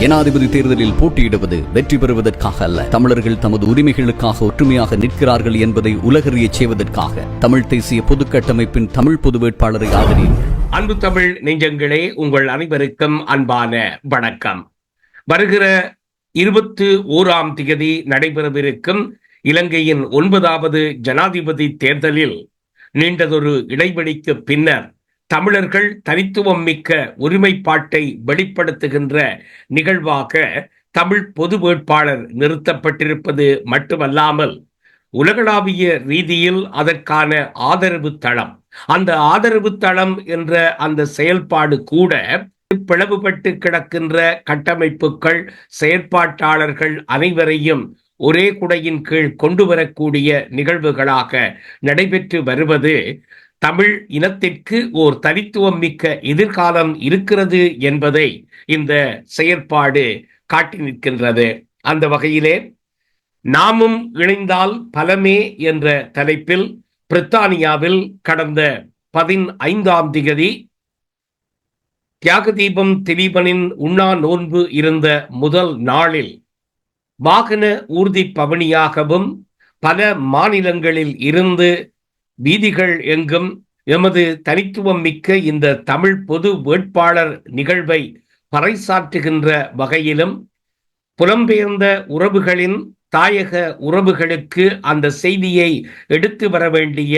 ஜனாதிபதி தேர்தலில் போட்டியிடுவது வெற்றி பெறுவதற்காக அல்ல. தமிழர்கள் தமது உரிமைகளுக்காக ஒற்றுமையாக நிற்கிறார்கள் என்பதை உலகறியச் செய்வதற்காக தமிழ் தேசிய பொதுக்கட்டமைப்பின் தமிழ் பொது வேட்பாளரை ஆதரியுங்கள். அன்பு தமிழ் நெஞ்சங்களே உங்கள் அனைவருக்கும் அன்பான வணக்கம். வருகிற இருபத்து ஓராம் திகதி நடைபெறவிருக்கும் இலங்கையின் ஒன்பதாவது ஜனாதிபதி தேர்தலில் நீண்டதொரு இடைவெளிக்கு பின்னர் தமிழர்கள் தனித்துவம் மிக்க ஒருமைப்பாட்டை வெளிப்படுத்துகின்ற நிகழ்வாக தமிழ் பொது வேட்பாளர் நிறுத்தப்பட்டிருப்பது மட்டுமல்லாமல் உலகளாவிய ரீதியில் அதற்கான ஆதரவு தளம். அந்த ஆதரவு தளம் என்ற அந்த செயல்பாடு கூட பிளவுபட்டு கிடக்கின்ற கட்டமைப்புகள் செயற்பாட்டாளர்கள் அனைவரையும் ஒரே குடையின் கீழ் கொண்டு வரக்கூடிய நிகழ்வுகளாக நடைபெற்று வருவது தமிழ் இனத்திற்கு ஓர் தனித்துவம் மிக்க எதிர்காலம் இருக்கிறது என்பதை இந்த செயற்பாடு காட்டி நிற்கின்றது. அந்த வகையிலே நாமும் இணைந்தால் பலமே என்ற தலைப்பில் பிரித்தானியாவில் கடந்த பதினைந்தாம் திகதி தியாக தீபம் திலீபனின் உண்ணா நோன்பு இருந்த முதல் நாளில் வாகன ஊர்தி பவனியாகவும் பல மாநிலங்களில் இருந்து வீதிகள் எங்கும் எமது தனித்துவம் மிக்க இந்த தமிழ் பொது வேட்பாளர் நிகழ்வை பறைசாற்றுகின்ற வகையிலும் புலம்பெயர்ந்த உறவுகளின் தாயக உறவுகளுக்கு அந்த செய்தியை எடுத்து வர வேண்டிய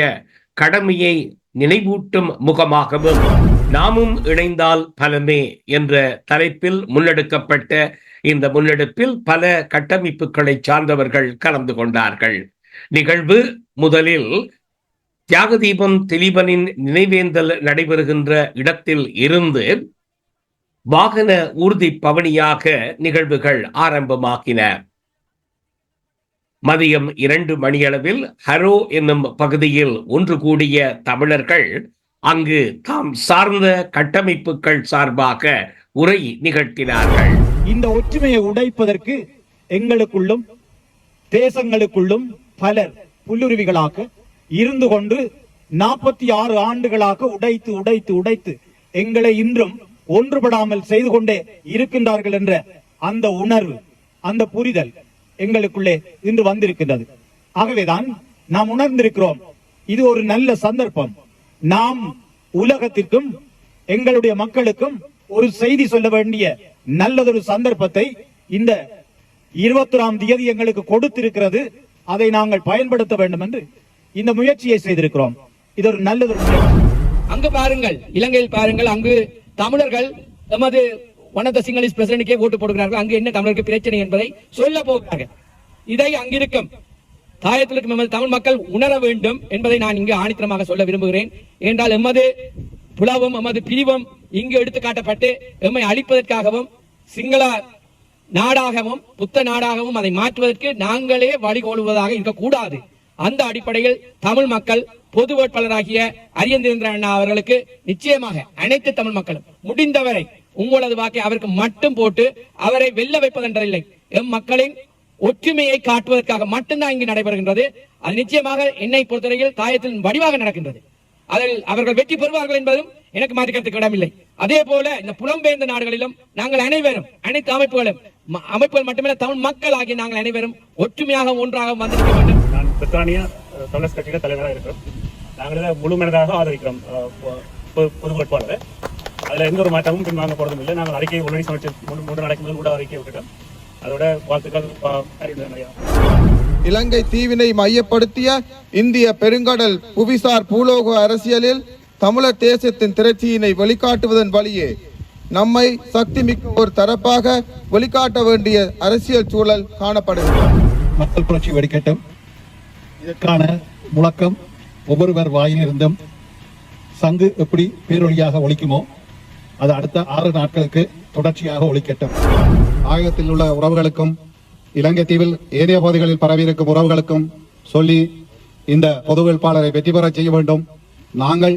கடமையை நினைவூட்டும் முகமாகவும் நாமும் இணைந்தால் பலமே என்ற தலைப்பில் முன்னெடுக்கப்பட்ட இந்த முன்னெடுப்பில் பல கட்டமைப்புகளை சார்ந்தவர்கள் கலந்து கொண்டார்கள். நிகழ்வு முதலில் தியாகதீபம் திலீபனின் நினைவேந்தல் நடைபெறுகின்ற இடத்தில் இருந்து வாகன ஊர்தி பவனியாக நிகழ்வுகள் ஆரம்பமாக்கின மதியம் இரண்டு மணியளவில் ஹரோ என்னும் பகுதியில் ஒன்று கூடிய தமிழர்கள் அங்கு தாம் சார்ந்த கட்டமைப்புகள் சார்பாக உரை நிகழ்த்தினார்கள். இந்த ஒற்றுமையை உடைப்பதற்கு எங்களுக்குள்ளும் தேசங்களுக்குள்ளும் பலர் புல்லுருவிகளாக இருந்து கொண்டு நாற்பத்தி ஆறு ஆண்டுகளாக உடைத்து உடைத்து உடைத்து எங்களை இன்றும் ஒன்றுபடாமல் செய்து கொண்டே இருக்கின்றார்கள் என்ற அந்த உணர்வு அந்த புரிதல் எங்களுக்குள்ளே இன்று வந்திருக்கின்றது. ஆகவேதான் நாம் உணர்ந்திருக்கிறோம் இது ஒரு நல்ல சந்தர்ப்பம். நாம் உலகத்திற்கும் எங்களுடைய மக்களுக்கும் ஒரு செய்தி சொல்ல வேண்டிய நல்லதொரு சந்தர்ப்பத்தை இந்த இருபத்தொராம் தேதி எங்களுக்கு கொடுத்திருக்கிறது. அதை நாங்கள் பயன்படுத்த வேண்டும் என்று இந்த முயற்சியை செய்திருக்கிறோம். இது ஒரு நல்ல விஷயம் அங்கு பாருங்கள் இலங்கையில் பாருங்கள் அங்கு தமிழர்கள் எமது ஒன் ஆஃப் த சிங்களீஸ் பிரசிடென்ட்கே ஓட்டு போடுகிறார்கள். அங்கு என்ன தமிழருக்கு பிரச்சனை என்பதை சொல்ல போகிறார்கள். இதை அங்கிருக்கும் தாயத்தில் இருக்கும் எமது தமிழ் மக்கள் உணர வேண்டும் என்பதை நான் இங்கு ஆணித்தரமாக சொல்ல விரும்புகிறேன். என்றால் எமது புலவும் எமது பிரிவும் இங்கு எடுத்து காட்டப்பட்டு எம்மை அழிப்பதற்காகவும் சிங்கள நாடாகவும் புத்த நாடாகவும் அதை மாற்றுவதற்கு நாங்களே வழிகோலுவதாக இருக்கக்கூடாது. அந்த அடிப்படையில் தமிழ் மக்கள் பொது வேட்பாளராகிய அரியந்திரேந்திர அண்ணா அவர்களுக்கு நிச்சயமாக அனைத்து தமிழ் மக்களும் முடிந்தவரை உங்களது வாக்கை அவருக்கு மட்டும் போட்டு அவரை வெல்ல வைப்பதென்றில்லை எம் மக்களின் ஒற்றுமையை காட்டுவதற்காக மட்டும்தான் இங்கு நடைபெறுகின்றது. அது நிச்சயமாக என்னை பொறுத்தவரையில் தாயத்தின் வடிவாக நடக்கின்றது. அதில் அவர்கள் வெற்றி பெறுவார்கள் என்பதும் எனக்கு மாற்றிக்கிறதுக்கு இடமில்லை. அதே போல இந்த புலம்பெயர்ந்த நாடுகளிலும் நாங்கள் அனைவரும் அனைத்து அமைப்புகளும் அமைப்புகள் மட்டுமல்ல தமிழ் மக்கள் ஆகிய நாங்கள் அனைவரும் ஒற்றுமையாக ஒன்றாக வந்திருக்க வேண்டும். பிரித்தானியா தமிழர் கட்சியில தலைவராக இருக்கிறோம். நாங்கள் முழுமனதாக ஆதரிக்கிறோம் பொது வேட்பாளரை அதுல எந்த ஒரு மாற்றமும் பின் வாங்க போறதும் இல்லை. நாங்கள் அறிக்கை உடனடி சமைச்சு மூன்று மூன்று நாளைக்கு முதல் கூட அறிக்கை விட்டுட்டோம். அதோட வாழ்த்துக்கள் இலங்கை தீவினை மையப்படுத்திய இந்திய பெருங்கடல் புவிசார் பூலோக அரசியலில் தமிழர் தேசத்தின் திரட்சியினை வெளிக்காட்டுவதன் வழியே நம்மை சக்தி மிக்க ஒரு தரப்பாக வெளிக்காட்ட வேண்டிய அரசியல் சூழல் காணப்படுகிறது. மக்கள் புரட்சி வெடிக்கட்டும். இதற்கான முழக்கம் ஒவ்வொருவர் வாயிலிருந்தும் சங்கு எப்படி பேரொழியாக ஒழிக்குமோ அது அடுத்த ஆறு நாட்களுக்கு தொடர்ச்சியாக ஒழிக்கட்டும். ஆயத்தில் உள்ள உறவுகளுக்கும் இலங்கை தீவில் ஏனைய பகுதிகளில் பரவியிருக்கும் உறவுகளுக்கும் சொல்லி இந்த பொது வேட்பாளரை வெற்றி பெற செய்ய வேண்டும். நாங்கள்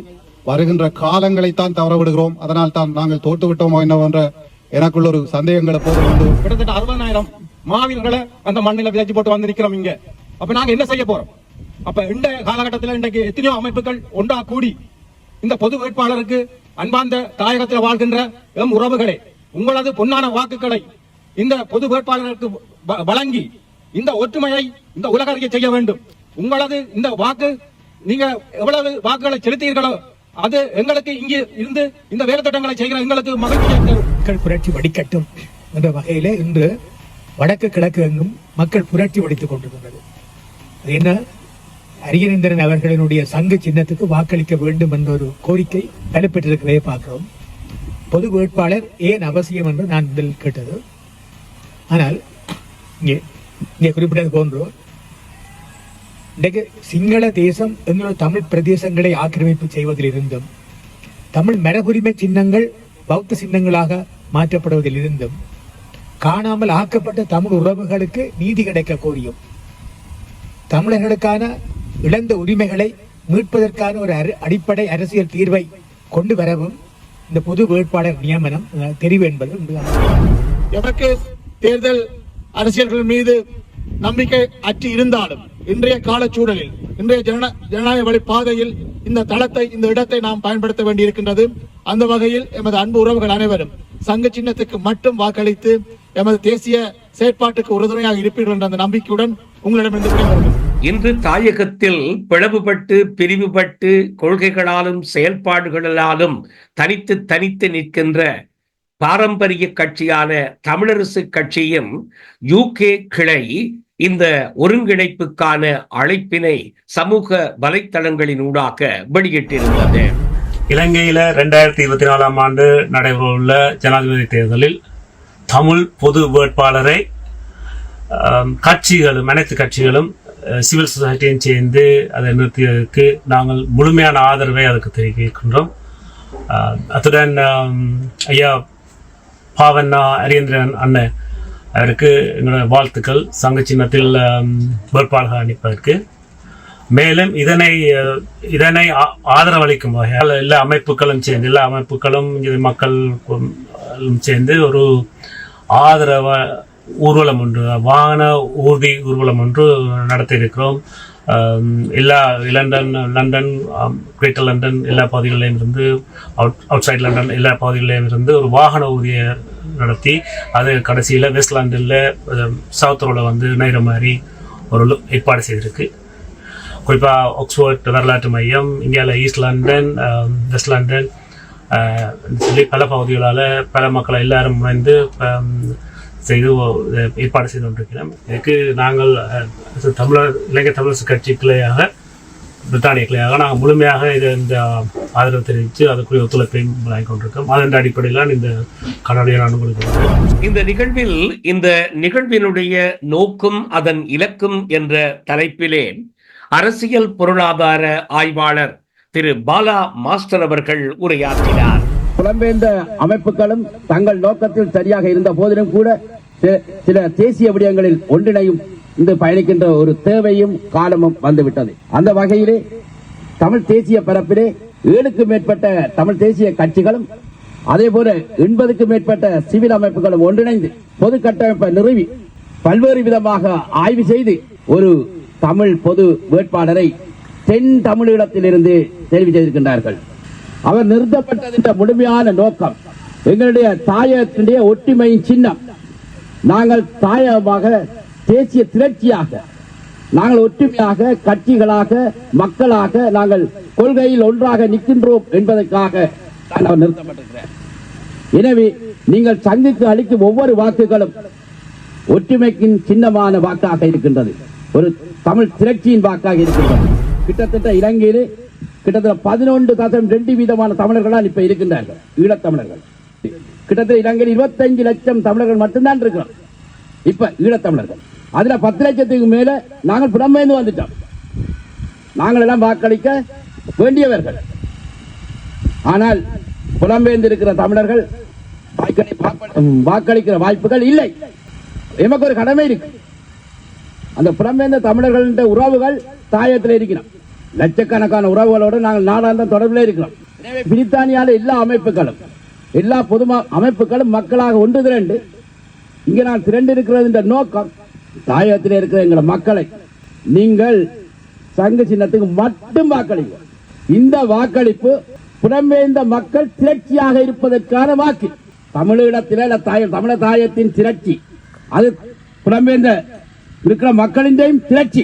வருகின்ற காலங்களைத்தான் தவறவிடுகிறோம். அதனால் தான் நாங்கள் தோற்றுவிட்டோமோ என்னவென்ற எனக்குள்ள ஒரு சந்தேகங்களை போது கிட்டத்தட்ட அறுபதாயிரம் மாவீரர்களை அந்த மண்ணில விதைச்சு போட்டு வந்திருக்கிறோம் இங்க. அப்ப நாங்க என்ன செய்ய போறோம்? அப்ப இந்த காலகட்டத்தில் இன்றைக்கு எத்தனையோ அமைப்புகள் ஒன்றா கூடி இந்த பொது வேட்பாளருக்கு அன்பார்ந்த தாயகத்தில் வாழ்கின்ற எம் உறவுகளே உங்களது பொன்னான வாக்குகளை இந்த பொது வேட்பாளருக்கு வ- வழங்கி இந்த ஒற்றுமையை இந்த உலக செய்ய வேண்டும். உங்களது இந்த வாக்கு நீங்க எவ்வளவு வாக்குகளை செலுத்தீர்களோ அது எங்களுக்கு இங்கே இருந்து இந்த வேலை திட்டங்களை செய்கிற எங்களுக்கு மகிழ்ச்சி மக்கள் புரட்சி வடிக்கட்டும் என்ற வகையிலே இன்று வடக்கு கிழக்கு எங்கும் மக்கள் புரட்சி வடித்துக் கொண்டிருந்தது அது என்ன? அரியநேந்திரன் அவர்களினுடைய சங்கு சின்னத்துக்கு வாக்களிக்க வேண்டும் என்ற ஒரு கோரிக்கை நடைபெற்றிருக்கிறதே பார்க்கிறோம். பொது வேட்பாளர் ஏன் அவசியம் என்று நான் முதலில் கேட்டது. ஆனால் இங்கே இங்கே குறிப்பிட்டது போன்றோ இன்றைக்கு சிங்கள தேசம் எங்களோட தமிழ் பிரதேசங்களை ஆக்கிரமிப்பு செய்வதில் இருந்தும் தமிழ் மரபுரிமை சின்னங்கள் பௌத்த சின்னங்களாக மாற்றப்படுவதிலிருந்தும் காணாமல் ஆக்கப்பட்ட தமிழ் உறவுகளுக்கு நீதி கிடைக்க கோரியும் தமிழர்களுக்கான இழந்த உரிமைகளை மீட்பதற்கான ஒரு அரு- அடிப்படை அரசியல் தீர்வை கொண்டு வரவும் இந்த பொது வேட்பாளர் நியமனம் தெரிவு என்பது எவருக்கு தேர்தல் அரசியல்கள் மீது நம்பிக்கை அற்று இருந்தாலும் இன்றைய காலச்சூழலில் இன்றைய ஜன ஜனநாயக வழி பாதையில் இந்த தளத்தை இந்த இடத்தை நாம் பயன்படுத்த வேண்டியிருக்கின்றது. அந்த வகையில் எமது அன்பு உறவுகள் அனைவரும் சங்க சின்னத்துக்கு மட்டும் வாக்களித்து எமது தேசிய செயற்பாட்டுக்கு உறுதுணையாக இருப்பீர்கள் என்ற அந்த நம்பிக்கையுடன் உங்களிடமிருந்து இன்று தாயகத்தில் பிளவுபட்டு பிரிவுபட்டு கொள்கைகளாலும் செயல்பாடுகளாலும் தனித்து தனித்து நிற்கின்ற பாரம்பரிய கட்சியான தமிழரசு கட்சியின் யூகே கிளை இந்த ஒருங்கிணைப்புக்கான அழைப்பினை சமூக வலைத்தளங்களினூடாக வெளியிட்டிருந்தது. இலங்கையில ரெண்டாயிரத்தி இருபத்தி நாலாம் ஆண்டு நடைபெறவுள்ள ஜனாதிபதி தேர்தலில் தமிழ் பொது வேட்பாளரை கட்சிகளும் அனைத்து கட்சிகளும் சிவில் சொசைட்டியும் சேர்ந்து அதை நிறுத்தியதற்கு நாங்கள் முழுமையான ஆதரவை அதற்கு தெரிவிக்கின்றோம். அத்துடன் ஐயா பாவண்ணா அரியந்திரன் அண்ணன் அவருக்கு எங்களோட வாழ்த்துக்கள். சங்க சின்னத்தில் பொறுப்பாளர்கள் வேட்பாளர்கள் அளிப்பதற்கு மேலும் இதனை இதனை ஆ- ஆதரவளிக்கும் வகையால் எல்லா அமைப்புகளும் சேர்ந்து எல்லா அமைப்புகளும் இது மக்கள் சேர்ந்து ஒரு ஆதரவ ஊர்வலம் ஒன்று வாகன ஊர்தி ஊர்வலம் ஒன்று நடத்தியிருக்கிறோம். எல்லா லண்டன் லண்டன் கிரேட்டர் லண்டன் எல்லா பகுதிகளிலும் இருந்து அவுட் அவுட் சைட் லண்டன் எல்லா பகுதிகளிலும் இருந்து ஒரு வாகன ஊர்தியை நடத்தி அது கடைசியில் வெஸ்ட் லண்டனில் சவுத் ரோட வந்து இணைகிற மாதிரி ஒரு ஏற்பாடு செய்திருக்கு. குறிப்பாக ஆக்ஸ்போர்ட் வரலாற்று மையம் இந்தியாவில் ஈஸ்ட் லண்டன் வெஸ்ட் லண்டன் சொல்லி பல பகுதிகளால் பல மக்களை எல்லாரும் முனைந்து ஆம், செய்து ஏற்பாடு செய்து கொண்டிருக்கிறோம் இதுக்கு நாங்கள் தமிழர் இலங்கை தமிழரசு கட்சி கிளையாக பிரித்தானிய கிளையாக நாங்கள் முழுமையாக இதை இந்த ஆதரவு தெரிவித்து அதுக்குரிய ஒத்துழைப்பையும் வழங்கி கொண்டிருக்கோம் அதன் அடிப்படையில் இந்த கனடியை நான் உங்களுக்கு கொடுக்கிறேன். இந்த நிகழ்வில் இந்த நிகழ்வினுடைய நோக்கும் அதன் இலக்கும் என்ற தலைப்பிலே அரசியல் பொருளாதார ஆய்வாளர் திரு பாலா மாஸ்டர் அவர்கள் உரையாற்றினார். புலம்பெயர்ந்த அமைப்புகளும் தங்கள் நோக்கத்தில் சரியாக இருந்த போதிலும் கூட சில தேசிய விடயங்களில் ஒன்றிணையும் இந்த பயணிக்கின்ற ஒரு தேவையும் காலமும் வந்துவிட்டது. அந்த வகையிலே தமிழ் தேசிய பரப்பிலே ஏழுக்கும் மேற்பட்ட தமிழ் தேசிய கட்சிகளும் அதே போல எண்பதுக்கும் மேற்பட்ட சிவில் அமைப்புகளும் ஒன்றிணைந்து பொது கட்டமைப்பை நிறுவி பல்வேறு விதமாக ஆய்வு செய்து ஒரு தமிழ் பொது வேட்பாளரை தென் தமிழீழத்திலிருந்து தெரிவு செய்திருக்கின்றார்கள். அவர் நிறுத்தப்பட்டதின் முழுமையான நோக்கம். எங்களுடைய தாயகத்தினுடைய ஒற்றுமையின் சின்னம். நாங்கள் தாயகமாக தேசிய திரட்சியாக நாங்கள் ஒற்றுமையாக கட்சிகளாக மக்களாக நாங்கள் கொள்கையில் ஒன்றாக நிற்கின்றோம் என்பதற்காக நான் அவர் நிறுத்தப்பட்டிருக்கிறார் எனவே நீங்கள் சங்குக்கு அளிக்கும் ஒவ்வொரு வாக்குகளும் ஒற்றுமைக்கின் சின்னமான வாக்காக இருக்கின்றது. ஒரு தமிழ் திரட்சியின் வாக்காக இருக்கின்றது. கிட்டத்தட்ட இலங்கையிலே கிட்டத்தட்ட பதினொன்று தசம் ரெண்டு வீதமான தமிழர்களால் இப்ப இருக்கின்றார்கள் ஈழத்தமிழர்கள். கிட்டத்தட்ட இலங்கையில் இருபத்தஞ்சு லட்சம் தமிழர்கள் மட்டும்தான் இருக்கிறோம் இப்ப ஈழத்தமிழர்கள். அதுல பத்து லட்சத்துக்கு மேல நாங்கள் புறம்பெயர்ந்து வந்துட்டோம். நாங்கள் எல்லாம் வாக்களிக்க வேண்டியவர்கள். ஆனால் புலம்பெயர்ந்து இருக்கிற தமிழர்கள் வாக்களிக்கிற வாய்ப்புகள் இல்லை. எமக்கு ஒரு கடமை இருக்கு. அந்த புலம்பெயர்ந்த தமிழர்கள உறவுகள் தாயத்தில் இருக்கிறோம் லட்சக்கணக்கான உறவுகளோடு நாங்கள் நாடாந்த தொடர்பில் இருக்கிறோம். எனவே பிரித்தானியால எல்லா அமைப்புகளும் எல்லா பொது அமைப்புகளும் மக்களாக ஒன்று திரண்டு இங்க நான் திரண்டு இருக்கிறது என்ற நோக்கம் தாயகத்தில் இருக்கிற எங்களை மக்களை நீங்கள் சங்க சின்னத்துக்கு மட்டும் வாக்களிங்க. இந்த வாக்களிப்பு புலம்பெயர்ந்த மக்கள் திரட்சியாக இருப்பதற்கான வாக்கு. தமிழீழத்திலே தாய தமிழ தாயத்தின் திரட்சி. அது புலம்பெயர்ந்த இருக்கிற மக்களின் திரட்சி.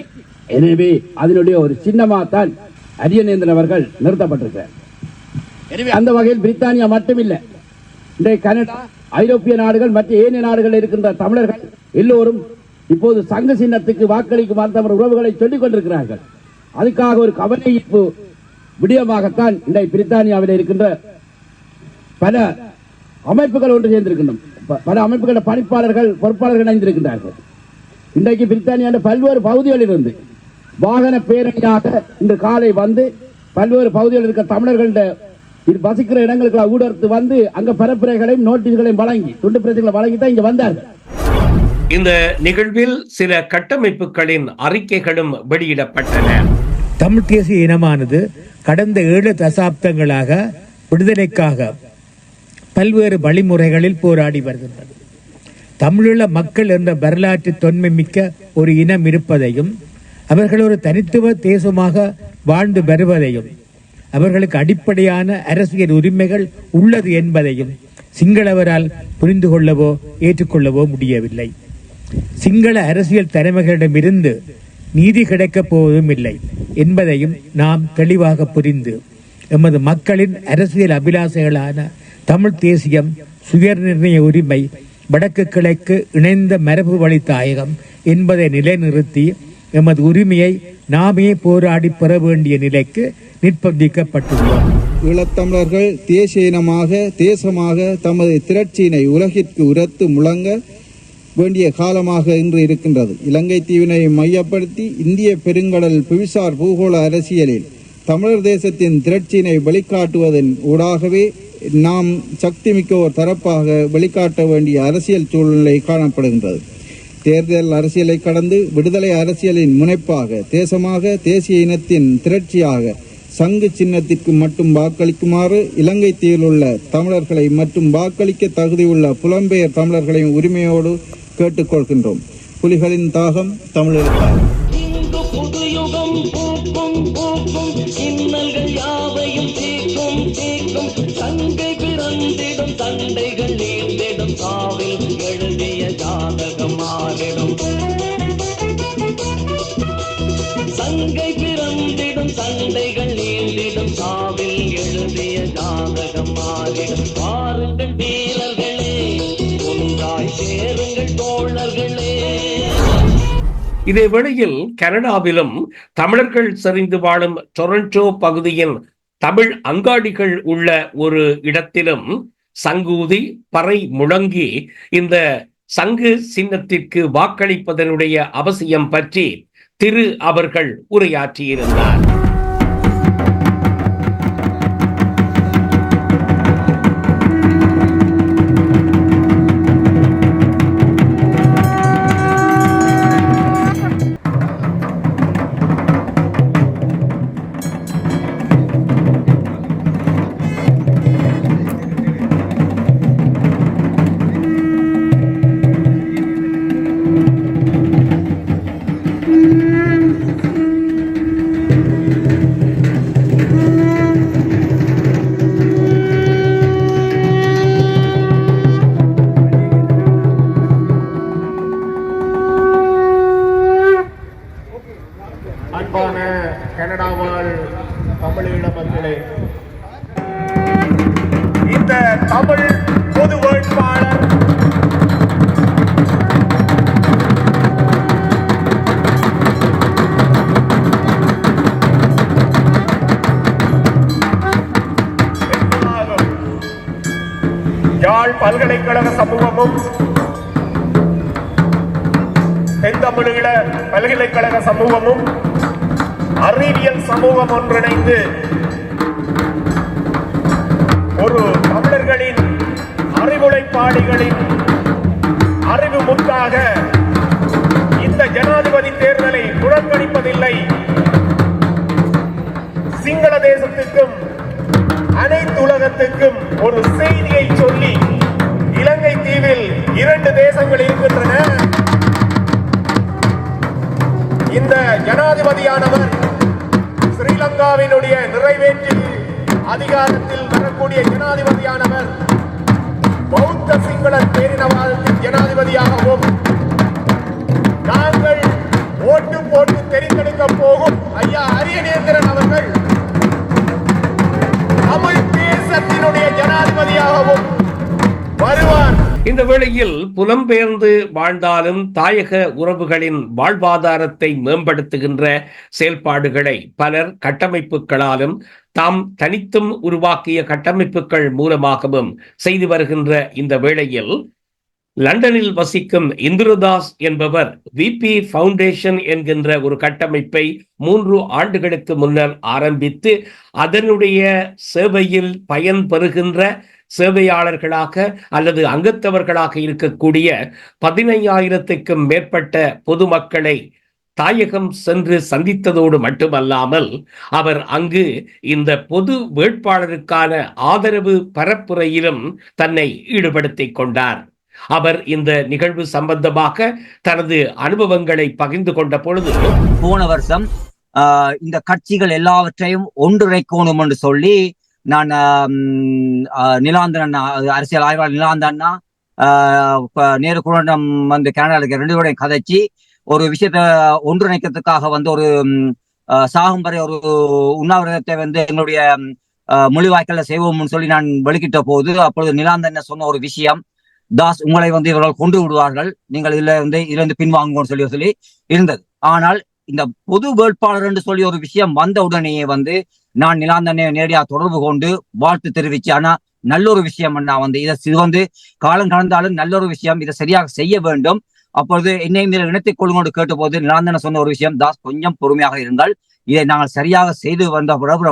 எனவே அதனுடைய ஒரு சின்னமாக தான் அரியநேந்திரன் அவர்கள் நிறுத்தப்பட்டிருக்கிறார். எனவே அந்த வகையில் பிரித்தானியா மட்டுமில்லை இன்றைய கனடா ஐரோப்பிய நாடுகள் மற்ற ஏனைய நாடுகளில் இருக்கின்ற தமிழர்கள் எல்லோரும் இப்போது சங்க சின்னத்துக்கு வாக்களிக்குமாறு தமது உறவுகளை சொல்லிக் கொண்டிருக்கிறார்கள். அதுக்காக ஒரு கவனிப்பு விடயமாகத்தான் இன்றைய பிரித்தானியாவில் இருக்கின்ற பல அமைப்புகள் ஒன்று சேர்ந்திருக்கின்றன. பல அமைப்புகள பணிப்பாளர்கள் பொறுப்பாளர்கள் இணைந்திருக்கின்றார்கள். இன்றைக்கு பிரித்தானியாண்ட பல்வேறு பகுதிகளில் இருந்து வாகன பேரணியாக இன்று காலை வந்து பல்வேறு பகுதிகளில் இருக்கிற தமிழர்கள இது வசிக்கிற இடங்களுக்கு ஊடறுத்து வந்து அங்க பரப்புரைகளையும் நோட்டீஸ்களையும் வழங்கி துண்டு பிரச்சனைகளை வழங்கி தான் இங்க வந்தார்கள். இந்த நிகழ்வில் சில கட்டமைப்புகளின் அறிக்கைகளும் வெளியிடப்பட்டன. தமிழ் தேசிய இனமானது கடந்த ஏழு தசாப்தங்களாக விடுதலைக்காக பல்வேறு வழிமுறைகளில் போராடி வருகின்றது. தமிழீழ மக்கள் என்ற வரலாற்று தொன்மை மிக்க ஒரு இனம் இருப்பதையும் அவர்கள் ஒரு தனித்துவ தேசமாக வாழ்ந்து வருவதையும் அவர்களுக்கு அடிப்படையான அரசியல் உரிமைகள் உள்ளது என்பதையும் சிங்களவரால் புரிந்து கொள்ளவோ ஏற்றுக்கொள்ளவோ முடியவில்லை. சிங்கள அரசியல் தலைமைகளிடமிருந்து நீதி கிடைக்கப் போவதும் இல்லை என்பதையும் நாம் தெளிவாக புரிந்து எமது மக்களின் அரசியல் அபிலாசைகளான தமிழ் தேசியம் சுயநிர்ணய உரிமை வடக்கு கிழக்கு இணைந்த மரபு வழி தாயகம் என்பதை நிலைநிறுத்தி எமது உரிமையை நாமே போராடி பெற வேண்டிய நிலைக்கு நிர்பந்திக்கப்பட்டுள்ளோம். ஈழத்தமிழர்கள் தேசிய இனமாக தேசமாக தமது திரட்சியினை உலகிற்கு உரத்து முழங்க வேண்டிய காலமாக இன்று இருக்கின்றது. இலங்கை தீவினை மையப்படுத்தி இந்திய பெருங்கடல் புவிசார் பூகோள அரசியலில் தமிழர் தேசத்தின் திரட்சியினை வெளிக்காட்டுவதன் ஊடாகவே நாம் சக்தி மிக்க ஒரு தரப்பாக வெளிக்காட்ட வேண்டிய அரசியல் சூழ்நிலை காணப்படுகின்றது. தேர்தல் அரசியலை கடந்து விடுதலை அரசியலின் முனைப்பாக தேசமாக தேசிய இனத்தின் திரட்சியாக சங்கு சின்னத்திற்கு மட்டும் வாக்களிக்குமாறு இலங்கை தீவில் உள்ள தமிழர்களை மற்றும் வாக்களிக்க தகுதியுள்ள புலம்பெயர் தமிழர்களின் உரிமையோடு கேட்டுக்கொள்கின்றோம். புலிகளின் தாகம் தமிழருக்காக கங்கை பிறந்திடும் சண்டைகள் நீந்திடும் சாவில் எழுதிய ஜாதகம் மாறிடும். பாருங்கள் வீரர்களே ஒன்றாய் சேருங்கள் தோழர்களே. இதே வேளையில் கனடாவிலும் தமிழர்கள் செறிந்து வாழும் டொரண்டோ பகுதியின் தமிழ் அங்காடிகள் உள்ள ஒரு இடத்திலும் சங்கூதி பறை முழங்கி இந்த சங்கு சின்னத்திற்கு வாக்களிப்பதனுடைய அவசியம் பற்றி திரு அவர்கள் உரையாற்றியிருந்தார். அன்பான கனடா வாழ் தமிழீழ மக்களே இந்த தமிழ் பொது வேட்பாளர் யாழ் பல்கலைக்கழக சமூகமும் தென்தமிழீழ பல்கலைக்கழக சமூகமும் அறிவியல் சமூகம் ஒன்றிணைந்து ஒரு தமிழர்களின் அறிவுழைப்பாளிகளின் அறிவு முத்தாக இந்த ஜனாதிபதி தேர்தலை புறக்கணிப்பதில்லை. சிங்கள தேசத்துக்கும் அனைத்து உலகத்துக்கும் ஒரு செய்தியை சொல்லி இலங்கை தீவில் இரண்டு தேசங்கள் இருக்கின்றன. இந்த ஜனாதிபதியானவர் ஸ்ரீலங்காவினுடைய நிறைவேற்று அதிகாரத்தில் வரக்கூடிய ஜனாதிபதியானவர் பௌத்த சிங்கள பேரினவாதத்தின் ஜனாதிபதியாகவும் நாங்கள் ஓட்டு போட்டு தெரிந்தெடுக்க போகும் ஐயா அரியநேந்திரன் அவர்கள் தமிழ் தேசத்தினுடைய ஜனாதிபதியாகவும் வருவார். இந்த வேளையில் புலம்பெயர்ந்து வாழ்ந்தாலும் தாயக உறவுகளின் வாழ்வாதாரத்தை மேம்படுத்துகின்ற செயல்பாடுகளை பலர் கட்டமைப்புகளாலும் தாம் தனித்தும் உருவாக்கிய கட்டமைப்புகள் மூலமாகவும் செய்து வருகின்ற இந்த வேளையில் லண்டனில் வசிக்கும் இந்திரதாஸ் என்பவர் விபி ஃபவுண்டேஷன் என்கின்ற ஒரு கட்டமைப்பை மூன்று ஆண்டுகளுக்கு முன்னர் ஆரம்பித்து அதனுடைய சேவையில் பயன் பெறுகின்ற சேவையாளர்களாக அல்லது அங்கத்தவர்களாக இருக்கக்கூடிய பதினையாயிரத்துக்கும் மேற்பட்ட பொதுமக்களை தாயகம் சென்று சந்தித்ததோடு மட்டுமல்லாமல் அவர் அங்கு இந்த பொது வேட்பாளருக்கான ஆதரவு பரப்புரையிலும் தன்னை ஈடுபடுத்திக் கொண்டார். அவர் இந்த நிகழ்வு சம்பந்தமாக தனது அனுபவங்களை பகிர்ந்து கொண்ட பொழுது போன வருஷம் ஆஹ், இந்த கட்சிகள் எல்லாவற்றையும் ஒன்றிணைக்கணும் என்று சொல்லி நான் நிலாந்தன் அரசியல் ஆய்வாளர் நிலாந்தன்னா ஆஹ், நேரு குழந்டம் வந்து கனடாவுக்கு ரெண்டு பேரையும் கதைச்சி ஒரு விஷயத்த ஒன்றிணைக்கிறதுக்காக வந்து ஒரு ஆஹ், சாகும் வரை ஒரு உண்ணாவிரதத்தை வந்து எங்களுடைய ம், ஆஹ், செய்வோம்னு சொல்லி நான் வெளிக்கிட்ட போது அப்பொழுது நிலாந்தன் சொன்ன ஒரு விஷயம் தாஸ் உங்களை வந்து இவர்கள் கொண்டு விடுவார்கள். நீங்கள் இதுல வந்து இதுல இருந்து பின்வாங்குவோம்னு சொல்லி சொல்லி இருந்தது. ஆனால் இந்த பொது வேட்பாளர் என்று சொல்லி ஒரு விஷயம் வந்த உடனேயே வந்து நான் நிலாந்தனை நேரடியாக தொடர்பு கொண்டு வாழ்த்து தெரிவிச்சு ஆனா நல்ல ஒரு விஷயம் நான் வந்து இதை இது வந்து காலம் கடந்தாலும் நல்ல ஒரு விஷயம் இதை சரியாக செய்ய வேண்டும். அப்பொழுது என்னையும் இதில் இணைத்துக் கொள்ளுங்கோடு கேட்டபோது நிலாந்தன சொன்ன ஒரு விஷயம் தாஸ் கொஞ்சம் பொறுமையாக இருந்தால் இதை நாங்கள் சரியாக செய்து வந்த பிறகு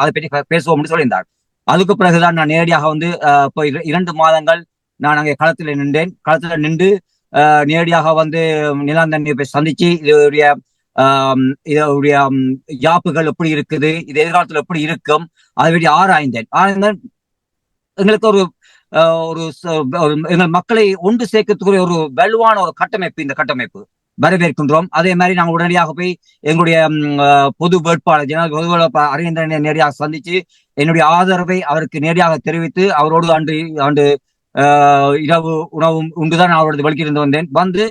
அதை பற்றி பேசுவோம் சொல்லியிருந்தார். அதுக்கு பிறகுதான் நான் நேரடியாக வந்து அஹ், இப்போ இரண்டு மாதங்கள் நான் அங்கே களத்தில் நின்றேன். களத்தில் நின்று நேரடியாக வந்து நிலாந்தனை போய் சந்திச்சு இதோடைய இதனுடைய யாப்புகள் எப்படி இருக்குது இது எதிர்காலத்தில் எப்படி இருக்கும் அதை பற்றி ஆராய்ந்தேன். ஆராய்ந்தேன். எங்களுக்கு ஒரு ஒரு எங்கள் மக்களை ஒன்று சேர்க்கறதுக்குரிய ஒரு வலுவான ஒரு கட்டமைப்பு இந்த கட்டமைப்பு. வரவேற்கின்றோம். அதே மாதிரி நாங்கள் உடனடியாக போய் எங்களுடைய பொது வேட்பாளர் ஜனாதிபதி பொது வேட்பாளர் அரவிந்தனை நேரடியாக சந்திச்சு என்னுடைய ஆதரவை அவருக்கு நேரடியாக தெரிவித்து அவரோடு ஆண்டு ஆண்டு ஆஹ், இரவு உணவும் உண்டுதான் அவரது வழிக்கிருந்து வந்தேன். வந்து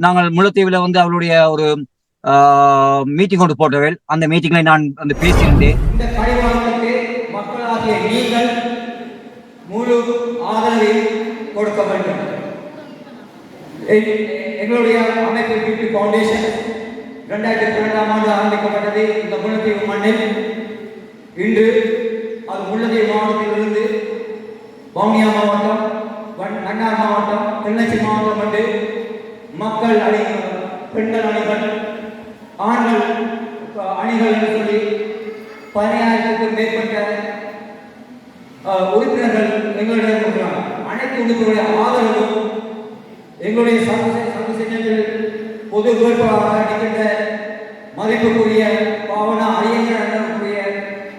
நாங்கள் முல்லைத்தீவில் வந்து அவளுடைய ஒரு மீட்டிங் கொண்டு போட்டவள். அந்த மீட்டிங்ல நான் வந்து பேசியிருந்தேன். இந்த பரிமாற்றத்துக்கு மக்களாகிய நீங்கள் முழு ஆதரவை கொடுக்க வேண்டும். எ- எங்களுடைய அமைப்பு பிபி ஃபவுண்டேஷன் ரெண்டாயிரத்தி பன்னெண்டாம் ஆண்டு ஆரம்பிக்கப்பட்டது இந்த முல்லைத்தீவு மண்ணில். இன்று அது முல்லைத்தீவு மாவட்டத்திலிருந்து வவுனியா மாவட்டம் வன்- மன்னார் மாவட்டம் கிளிநொச்சி மாவட்டம் என்று மக்கள் அணி பெண்கள் அணிகள் ஆண்கள் அணிகள் என்று சொல்லி பதினாயிரத்துக்கும் மேற்பட்ட உறுப்பினர்கள் எங்களுடைய அனைத்து உறுப்பினருடைய ஆதரவும் எங்களுடைய சமூக பொது வேட்பாளராக இருக்கின்ற மதிப்புக்குரிய பாவனா அரியங்கர்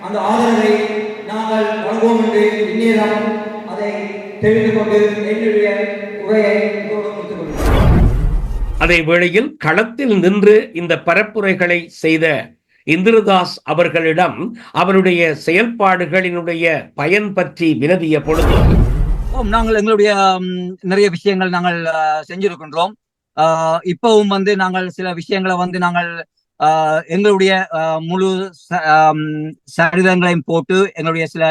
அந்த ஆதரவை நாங்கள் வழங்குவோம் என்று இந்நேரம் அதை தெரிந்து கொண்டு என்னுடைய உரையை அதே வேளையில் களத்தில் நின்று இந்த பரப்புரைகளை செய்த இந்திரதாஸ் அவர்களிடம் அவருடைய செயல்பாடுகளினுடைய பயன் பற்றி வினவிய பொழுது நாங்கள் எங்களுடைய நிறைய விஷயங்கள் நாங்கள் செஞ்சிருக்கின்றோம். ஆஹ், இப்பவும் வந்து நாங்கள் சில விஷயங்களை வந்து நாங்கள் ஆஹ், எங்களுடைய ஆஹ், முழு சரிதங்களையும் போட்டு எங்களுடைய சில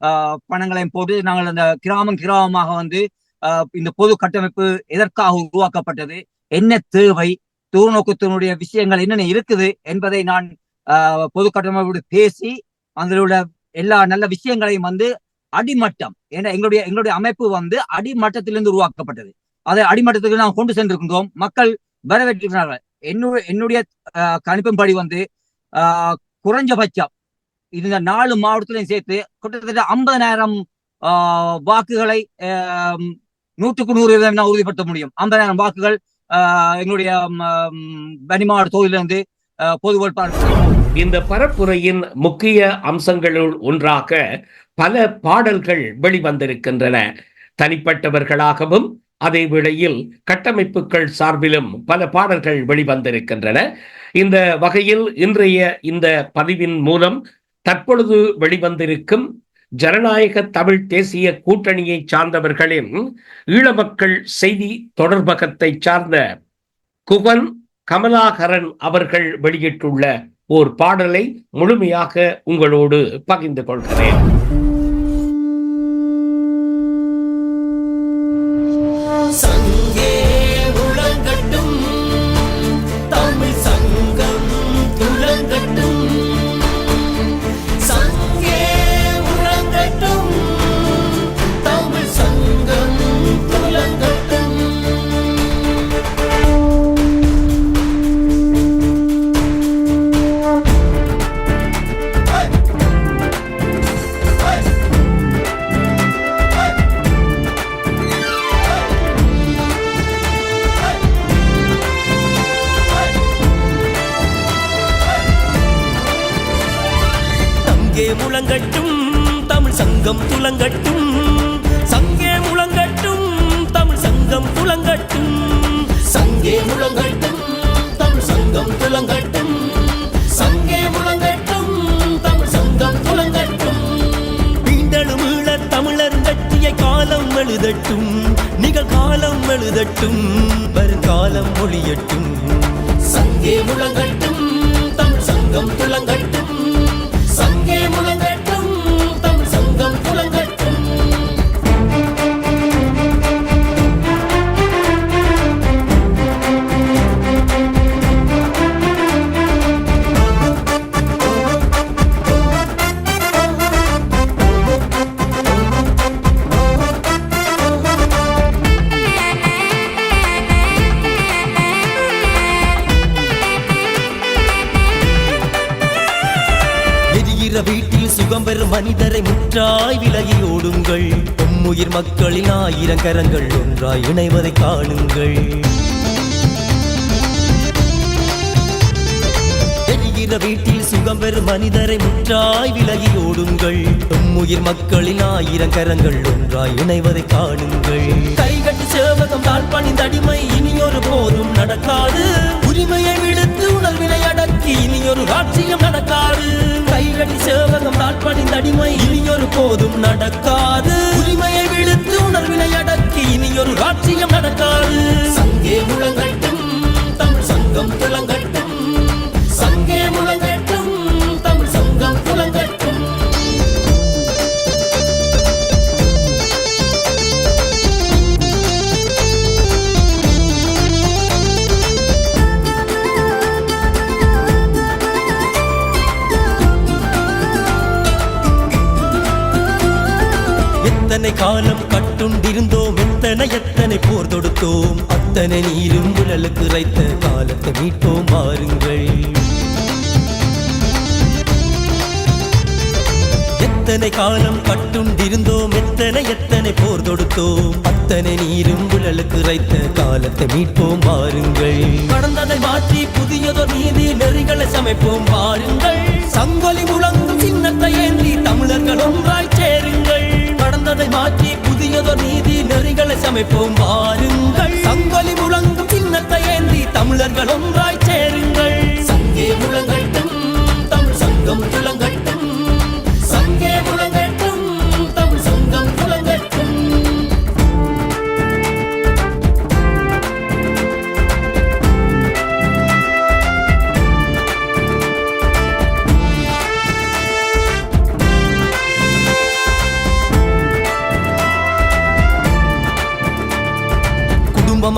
ஆஹ், பணங்களையும் போட்டு நாங்கள் அந்த கிராமம் கிராமமாக வந்து ஆஹ், இந்த பொது கட்டமைப்பு எதற்காக உருவாக்கப்பட்டது என்ன தேவை? தூர்நோக்கத்தினுடைய விஷயங்கள் என்னென்ன இருக்குது என்பதை நான் ஆஹ், பொது கட்டமைப்போடு பேசி அதில் உள்ள எல்லா நல்ல விஷயங்களையும் வந்து அடிமட்டம் ஏன்னா எங்களுடைய எங்களுடைய அமைப்பு வந்து அடிமட்டத்திலிருந்து உருவாக்கப்பட்டது. அதை அடிமட்டத்துக்கு நாம் கொண்டு சென்றிருக்கின்றோம். மக்கள் வரவேற்றிருக்கிறார்கள். என்னுடைய என்னுடைய கணிப்பின்படி வந்து ஆஹ், குறைஞ்சபட்சம் இந்த நாலு மாவட்டத்திலையும் சேர்த்து கிட்டத்தட்ட ஐம்பதனாயிரம் வாக்குகளை ஆஹ், நூற்றுக்கு நூறு நான் உறுதிப்படுத்த முடியும். ஐம்பதாயிரம் வாக்குகள் எங்களுடைய பனிமாவட்ட தொகுதியிலிருந்து பொது வேட்பாளர். இந்த பரப்புரையின் முக்கிய அம்சங்களுள் ஒன்றாக பல பாடல்கள் வெளிவந்திருக்கின்றன. தனிப்பட்டவர்களாகவும் அதே வேளையில் கட்டமைப்புகள் சார்பிலும் பல பாடல்கள் வெளிவந்திருக்கின்றன. இந்த வகையில் இன்றைய இந்த பதிவின் மூலம் தற்பொழுது வெளிவந்திருக்கும் ஜனநாயக தமிழ் தேசிய கூட்டணியை சார்ந்தவர்களின் ஈழமக்கள் செய்தி தொடர்பகத்தை சார்ந்த குகன் கமலாகரன் அவர்கள் வெளியிட்டுள்ள ஓர் பாடலை முழுமையாக உங்களோடு பகிர்ந்து கொள்கிறேன். முழங்கட்டும் தமிழ் சங்கம் துலங்கட்டும் சங்கே முழங்கட்டும் தமிழ் சங்கம் துலங்கட்டும் சங்கே முழங்கட்டும் தமிழ் சங்கம் துலங்கட்டும் சங்கே முழங்கட்டும் தமிழ் சங்கம் துலங்கட்டும் மீண்டலும் ஈழத் தமிழர் கட்டிய காலம் எழுதட்டும். நிகழ்காலம் எழுதட்டும் வருங்காலம் ஒளியட்டும். சங்கே முழங்கட்டும் தமிழ் சங்கம் துலங்கட்டும் மனிதரை முற்றாய் விலகி ஓடுங்கள். உம்முயிர் மக்களின் ஆயிரம் கரங்கள் ஒன்றாய் இணைவதை காணுங்கள். எரிகிற வீட்டில் சுகம் பெறும் மனிதரை முற்றாய் விலகி ஓடுங்கள். உம்முயிர் மக்களின் ஆயிரம் கரங்கள் ஒன்றாய் இணைவதை காணுங்கள். கைகட்டு உலகம் தாழ் பணிந்தடிமை இனியொரு போதும் நடக்காது. உரிமையை விடுத்து உணர்வினை அடக்கி இனியொரு ராட்சியம் நடக்காது. கைகட்டி சேவகம் தாழ் பணிந்தடிமை இனியொரு போதும் நடக்காது. உரிமையை விடுத்து உணர்வினை அடக்கி இனியொரு ராட்சியம் நடக்காது. சங்கே முழங்கட்டும் தமிழ் சங்கம் துலங்கட்டும் சங்கே முழங்க எத்தனை காலம் கட்டுண்டிருந்தோம் எத்தனை எத்தனை போர் தொடுத்தோம் அத்தனை நீரும் உடலுக்கு வைத்த காலத்தை மீட்டோம் பாருங்கள் எத்தனை காலம் கட்டுண்டிருந்தோம் எத்தனை எத்தனை போர் தொடுத்தோம் அத்தனை நீரும் உடலுக்கு வைத்த காலத்தை மீட்போம் பாருங்கள் கடந்ததை மாற்றி புதியதொரு நீதி நெறிகளை சமைப்போம் பாருங்கள் சங்கொலி முழங்கும் சின்னத்தை ஏந்தி தமிழர்கள் ஒன்றாய் சேருங்கள். கடந்ததை மாற்றி புதியதொரு நீதி நெறிகளை சமைப்போம். வாருங்கள். சங்கொலி முழங்கும் சின்னத்தை ஏந்தி தமிழர்கள் ஒன்றாய் சேருங்கள். சங்கே முழங்கட்டும் தமிழ் சங்கம்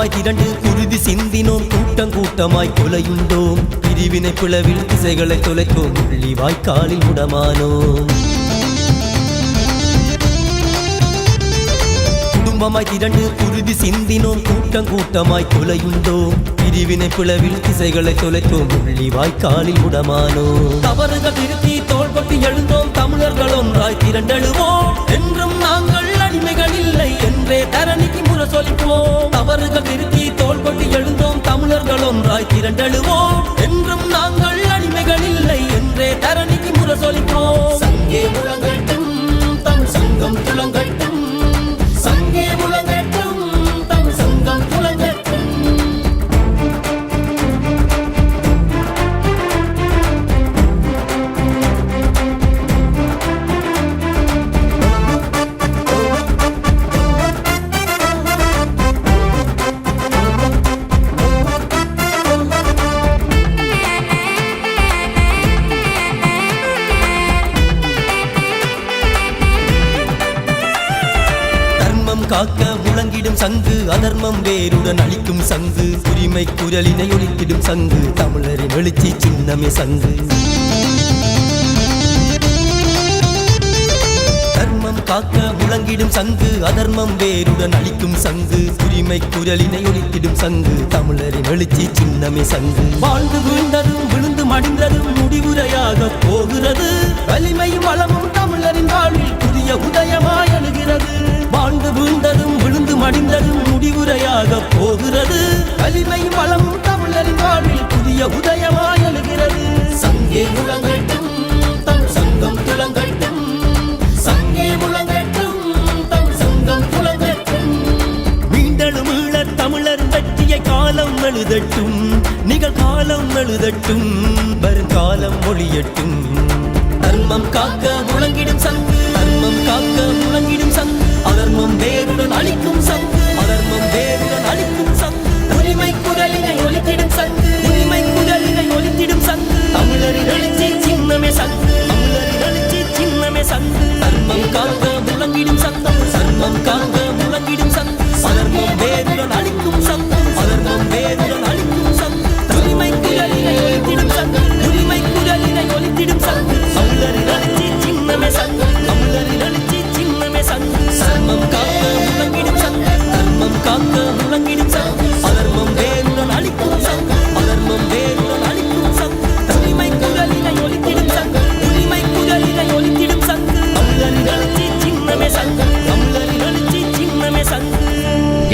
குடும்பமாய் திரண்டு குருதி சிந்தினோம். கூட்டம் கூட்டமாய் கொலையுண்டோம். பிரிவினை பிளவில் திசைகளை தொலைத்தோம். உள்ளி வாய்க்காலில் முடமானோம் குடும்பமாய் திரண்டு குருதி சிந்தினோம். கூட்டம் கூட்டமாய் கொலையுண்டோம். பிரிவினை பிளவில் திசைகளை தொலைத்தோம். உள்ளி வாய்க்காலில் முடமானோம் தவறுகள் திருத்தி தோள்பட்டு எழுந்தோம். தமிழர்கள் ஒன்றாய் திரண்டெழுவோம். என்றும் நாங்கள் அடிமைகள் இல்லை என்றே தரணிக்கு முரசொலிப்போம் தவறுகள் திருத்தி தோல் கொண்டு எழுந்தோம். தமிழர்கள் ஒன்றாய் திரண்டெழுவோம். என்றும் நாங்கள் அடிமைகள் இல்லை என்றே தரணிக்கு முரசொலிப்போம் சங்கே முழங்கட்டும் தமிழ் சங்கம் துளங்கட்டும். அதர்மம் வேருடன் அளிக்கும் சங்கு. உரிமை குரலினை ஒழித்திடும் சங்கு. தமிழரின் எழுச்சி சின்னமே சங்கு. தர்மம் காக்க முழங்கிடும் சங்கு. அதர்மம் வேருடன் அளிக்கும் சங்கு. உரிமை குரலினை ஒழித்திடும் சங்கு. தமிழரின் எழுச்சி சின்னமே சங்கு. வாழ்ந்து வீழ்ந்ததும் விழுந்து மடிந்ததும் முடிவுரையாக போகிறது. வலிமையும் வளமும் மலரின் வாழ்வில் புதிய உதயமாய் எழுகிறது வாழ்ந்து வீழ்ந்ததும் விழுந்து மடிந்ததும் முடிவுரையாக போகிறது. வலிமை வளம் தமிழரின் வாழ்வில் புதிய உதயமாய்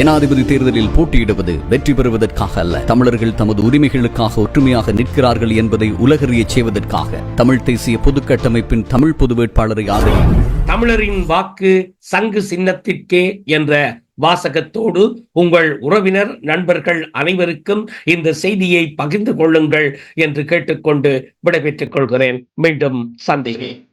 ஜனாதிபதி தேர்தலில் போட்டியிடுவது வெற்றி பெறுவதற்காக அல்ல. தமிழர்கள் தமது உரிமைகளுக்காக ஒற்றுமையாக நிற்கிறார்கள் என்பதை உலகறியச் செய்வதற்காக தமிழ் தேசிய பொதுக்கட்டமைப்பின் தமிழ் பொது வேட்பாளரை ஆதரிக்கும் தமிழரின் வாக்கு சங்கு சின்னத்திற்கே என்ற வாசகத்தோடு உங்கள் உறவினர் நண்பர்கள் அனைவருக்கும் இந்த செய்தியை பகிர்ந்து கொள்ளுங்கள் என்று கேட்டுக்கொண்டு விடைபெற்றுக் கொள்கிறேன். மீண்டும் சந்திப்பேன்.